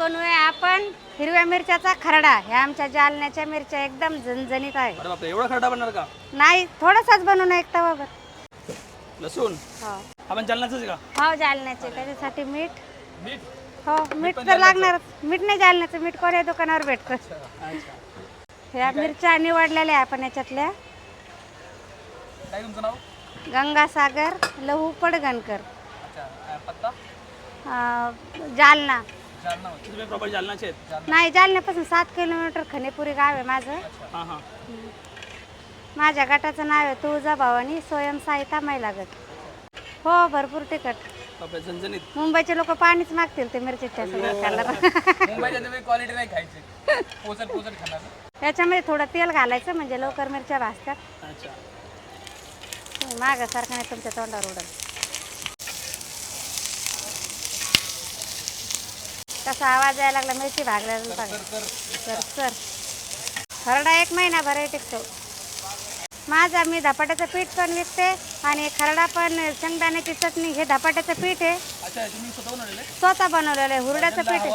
बनवूया आपण. हिरव्या मिरच्याचा खरडा. ह्या आमच्या जालन्याच्या मिरच्या एकदम झणझणीत आहे अरे बापरे एवढा खरडा बनणार का? नाही थोडासाच बनवून एक तवावर लसूण? हो. आपण आहे का? हो जालन्याचे. त्याच्यासाठी मीठ. मीठ? हो मीठ तर लागणार. मीठ नाही जालन्याचं. मीठ कोण्या दुकानावर भेटतं? अच्छा ह्या मिरच्या निवडलेल्या आहे आपण याच्यातल्या. काय तुमचं नाव? गंगासागर लहू पडगणकर. अच्छा अं, पत्ता? अं, जालना जालना. तुम्ही प्रॉपर जालनाचे आहेत? नाही जालन्यापासून सात किलोमीटर खनेपुरी गाव आहे माझं. हां हां. माझ्या गटाचं नाव आहे तुळजाभवानी स्वयंसहायता महिला गट. हो भरपूर तिखट. बापरे झणझणीत. मुंबईचे लोक पाणीच मागतील ते मिरचीच्या सगळं खायला मुंबईच्या तुम्ही क्वालिटी नाही खायची. पोचट पोचट खाणार. याच्यामध्ये थोडं तेल घालायचं म्हणजे लवकर मिरच्या भाजतात. अच्छा. मागासारखं नाही तुमच्या तोंडावर उडत. कसा आवाज यायला लागला मिरची भागल्याला बघा. सर सर खरडा एक महिनाभर आहे टिकतो. माझा मी धपाट्याचं पीठ पण विकते आणि खरडा पण शेंगदाण्याची चटणी हे धपाट्याचं पीठ आहे. स्वतः बनवलेले आहे? हुरड्याचं पीठ आहे.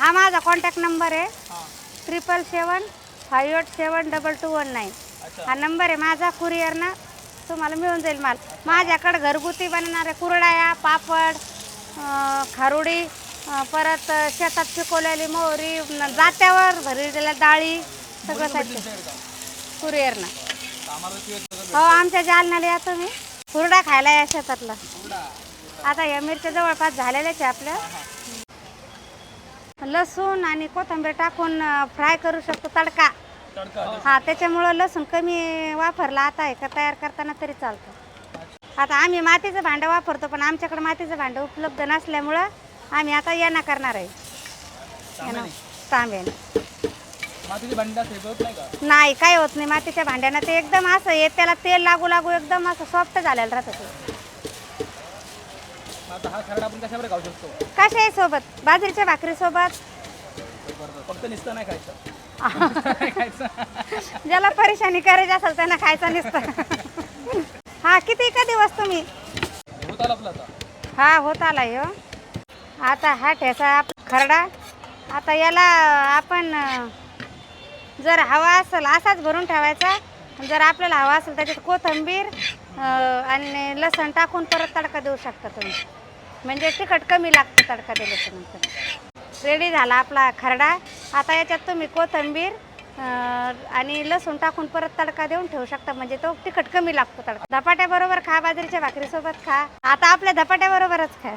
हा माझा कॉन्टॅक्ट नंबर आहे. Triple seven five eight seven double two one nine हा नंबर आहे माझा कुरिअरनं तुम्हाला मिळून जाईल माल. माझ्याकडे घरगुती बनणारे कुरडाया पापड खारुडी परत शेतात पिकवलेली मोहरी जात्यावर भरलेल्या डाळी सगळं साहित्य. कुरिअरनं. हो आमच्या जालन्याला या तुम्ही. कुरडा खायला या शेतातला. आता या मिरच्या जवळपास झालेल्याच आहे आपल्या. लसूण आणि कोथिंबीर टाकून फ्राय करू शकतो तडका. तडका. हा त्याच्यामुळं लसूण कमी वापरला आता आहे का तयार करताना तरी चालतं. आता आम्ही मातीचं भांडं वापरतो पण आमच्याकडे मातीचं भांडं उपलब्ध नसल्यामुळं आम्ही आता यांना करणार आहे. यानं तांब्याने मातीची भांडी असते होत नाही का? नाही काय होत नाही. मातीच्या भांड्यानं ते एकदम असं आहे त्याला तेल लागू लागू एकदम असं सॉफ्ट झालेलं राहतं ते. मग आता हा खरडा आपण कशावर खाऊ शकतो? कशा आहे सोबत? बाजरीच्या भाकरी सोबत? बरोबर. फक्त निसतं नाही खायचं. नाही खायचं. ज्याला परेशानी करायची असेल त्यांना खायचं नसतं. हा किती का दिवस तुम्ही? हा होत आला हो. आता हा ठेचा आप- खरडा. आता याला आपण जर हवा असेल असाच भरून ठेवायचा. जर आपल्याला हवा असेल त्याच्यात कोथिंबीर आणि लसण टाकून परत तडका देऊ शकता तुम्ही. म्हणजे तिखट कमी लागतं तडका दिल्याच्या नंतर. रेडी झाला आपला खरडा. आता याच्यात तुम्ही कोथिंबीर आणि लसूण टाकून परत तडका देऊन ठेवू शकता. म्हणजे तो तिखट कमी लागतो तडका. धपाट्याबरोबर खा बाजरीच्या भाकरीसोबत खा. आता आपल्या धपाट्याबरोबरच खा.